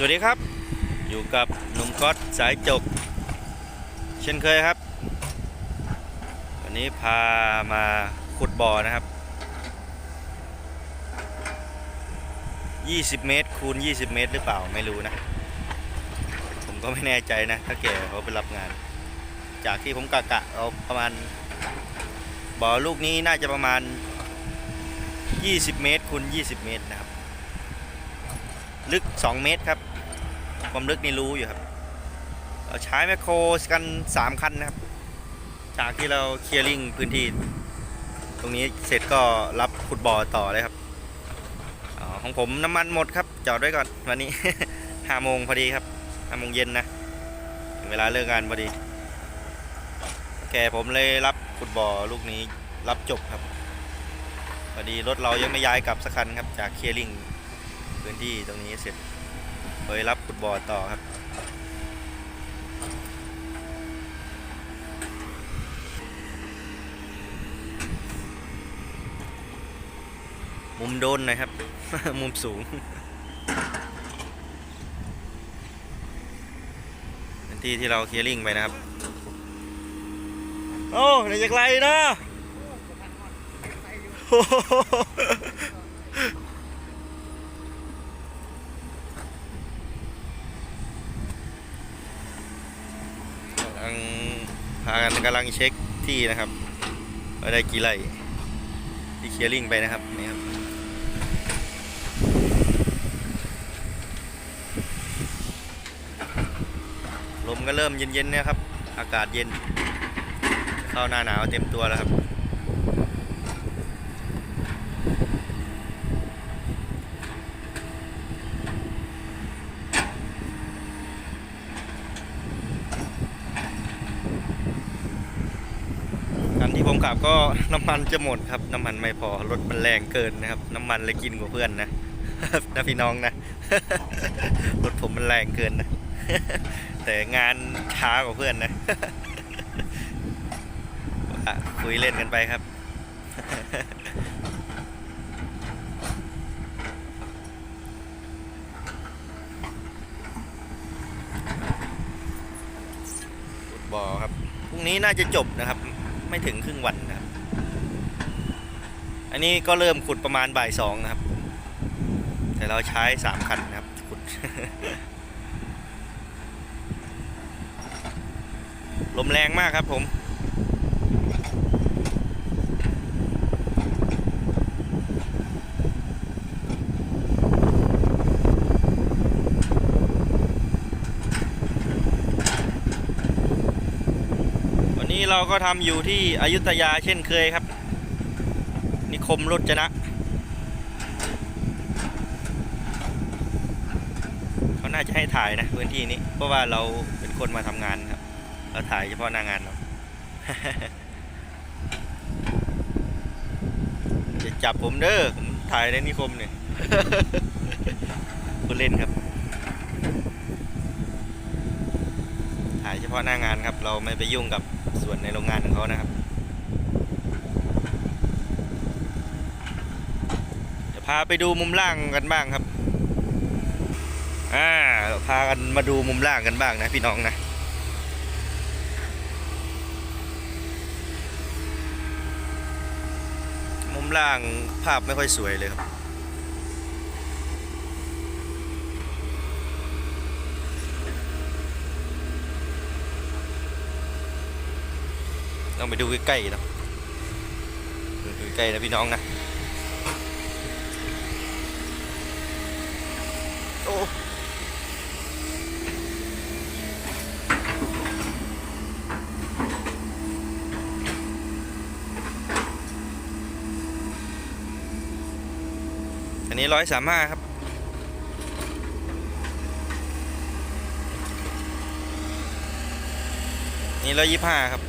สวัสดีครับ อยู่กับหนุ่มก๊อตสายจก เช่นเคยครับ วันนี้พามาขุดบ่อนะครับ 20 เมตรคูณ 20 เมตรหรือเปล่าไม่รู้นะ ผมก็ไม่แน่ใจนะถ้าแกเขาไปรับงาน จากที่ผมกะกะเอาประมาณ บ่อลูกนี้น่าจะประมาณ 20 เมตรคูณ 20 เมตรนะครับลึก 2 เมตรครับ ความลึกนี่รู้อยู่ครับเราใช้แมคโครกัน 3 คันนะครับ จากที่เราเคลียร์ลิงพื้นที่ ตรงนี้เสร็จก็รับขุดบ่อต่อเลยครับออของผมน้ำมันหมดครับ จอดไว้ก่อนวันนี้5โมงพอดีครับ5โมงเย็นนะเวลาเลิกงานพอดี แกผมเลยรับขุดบ่อลูกนี้รับจบครับพอดีรถเรายังไม่ย้ายกลับสักคันครับ จากเคลียร์ลิงพื้นที่ตรงนี้เสร็จ ไปรับขุดบ่อต่อครับ มุมโดนนะครับ มุมสูงเป็นที่ที่เราเคลียร์ลิงไปนะครับ โอ้ไหนจากไรนะโอ้โห กำ ลังพากันกำลังเช็คที่นะครับว่าได้กี่ไร่ที่เคลียร์ลิงไปนะครับนี่ครับลมก็เริ่มเย็นๆนะครับ อากาศเย็น เข้าหน้าหนาวเต็มตัวแล้วครับ ผมขับก็น้ำมันจะหมดครับ น้ำมันไม่พอรถมันแรงเกินนะครับ น้ำมันเลยกินกว่าเพื่อนนะนะพี่น้องนะรถผมมันแรงเกินนะ แต่งานช้ากว่าเพื่อนนะคุยเล่นกันไปครับฟุตบอครับพรุ่งนี้น่าจะจบนะครับ ไม่ถึงครึ่งวันนะครับ อันนี้ก็เริ่มขุดประมาณบ่ายสองนะครับ แต่เราใช้สามคันนะครับขุด ลมแรงมากครับผม วั นี้เราก็ทำอยู่ที่อยุธยาเช่นเคยครับ นิคมรถจนะ เขาน่าจะให้ถ่ายนะพื้นที่นี้ เพราะว่าเราเป็นคนมาทำงานครับ เราถ่ายเฉพาะหน้างานเราจะจับผมเด้อผมถ่ายในนิคมเนี่ยคุณเล่นครับ ถ่ายเฉพาะหน้างานครับ เราไม่ไปยุ่งกับ ส่วนในโรงงานของเขานะครับ จะพาไปดูมุมล่างกันบ้างครับ อ่า พากันมาดูมุมล่างกันบ้างนะพี่น้องนะมุมล่างภาพไม่ค่อยสวยเลยครับ ต้องไปดูใกล้ๆเนาะดูใกล้นะพี่น้องนะโอ้อันนี้ร้อยสามห้าครับนี่ร้อยยี่ห้าครับ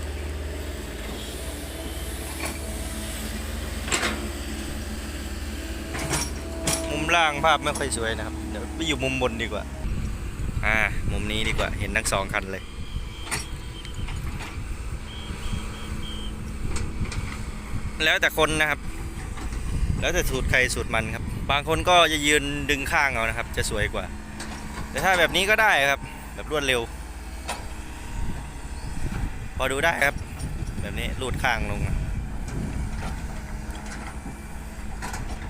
ล่างภาพไม่ค่อยสวยนะครับ เดี๋ยวไปอยู่มุมบนดีกว่า อ่า มุมนี้ดีกว่า เห็นทั้งสองคันเลยแล้วแต่คนนะครับ แล้วแต่สูตรใครสูตรมันครับ บางคนก็จะยืนดึงข้างเอานะครับ จะสวยกว่า แต่ถ้าแบบนี้ก็ได้ครับ แบบรวดเร็ว พอดูได้ครับ แบบนี้รูดข้างลง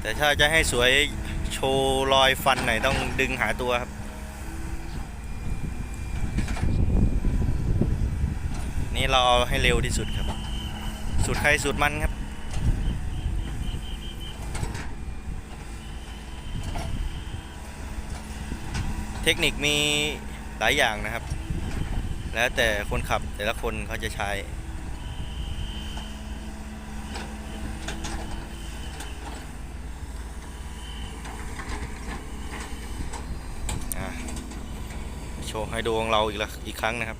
แต่ถ้าจะให้สวย ชว์รอยฟันหน่อยต้องดึงหาตัวครับ นี่เราเอาให้เร็วที่สุดครับ สุดใครสุดมันครับเทคนิคมีหลายอย่างนะครับ แล้วแต่คนขับแต่ละคนเขาจะใช้ อะ โชว์ให้ดูของเราอีกละอีกครั้งนะครับ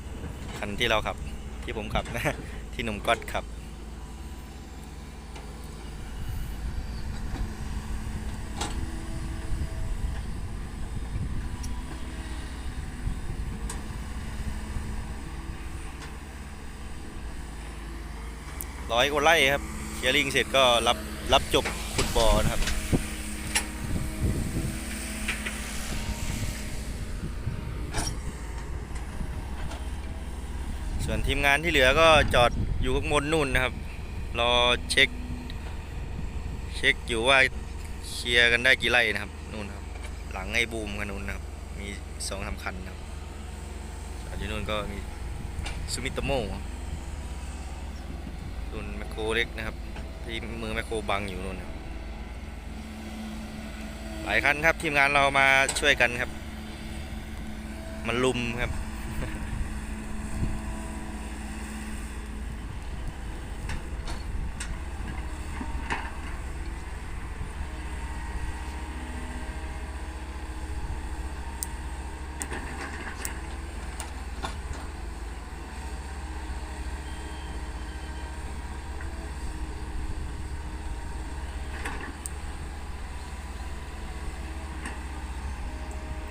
คันที่เราขับ ที่ผมขับนะ ที่หนุ่มก๊อตขับ ร้อยกว่าไร่ครับเคลียร์ลิงเสร็จก็รับรับจบขุดบ่อนะครับ ส่วนทีมงานที่เหลือก็จอดอยู่ข้างบนนู่นนะครับ รอเช็ค เช็คอยู่ว่าเคลียร์กันได้กี่ไร่นะครับนู่นครับ หลังไอ้บูมกันนู่นนะครับ มีสองสามคันนะครับจอดอยู่นู่นก็มีซูมิโตโมรุ่นแมคโครเล็กนะครับ ที่มือแมคโครบังอยู่นู่นครับหลายคันครับทีมงานเรามาช่วยกันครับ มันลุมครับ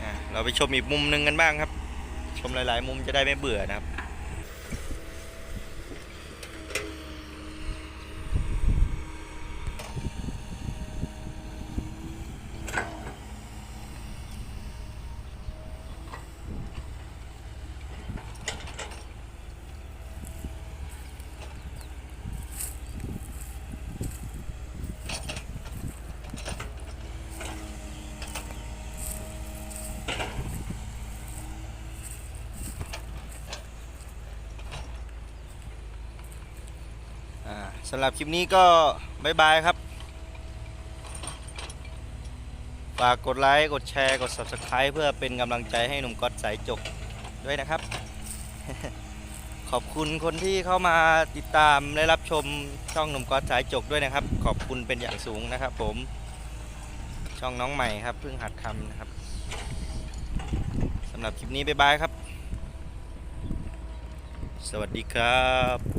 อะ เราไปชมอีกมุมหนึ่งกันบ้างครับ ชมหลาย ๆ มุมจะได้ไม่เบื่อนะครับ อ่า สำหรับคลิปนี้ก็บายบายครับ ฝากกดไลค์ กดแชร์ กด Subscribe เพื่อเป็นกำลังใจให้หนุ่มก๊อตสายจกด้วยนะครับ ขอบคุณคนที่เข้ามาติดตามและรับชมช่องหนุ่มก๊อตสายจกด้วยนะครับ ขอบคุณเป็นอย่างสูงนะครับ ผม ช่องน้องใหม่ครับเพิ่งหัดทำนะครับสำหรับคลิปนี้บายบายครับ สวัสดีครับ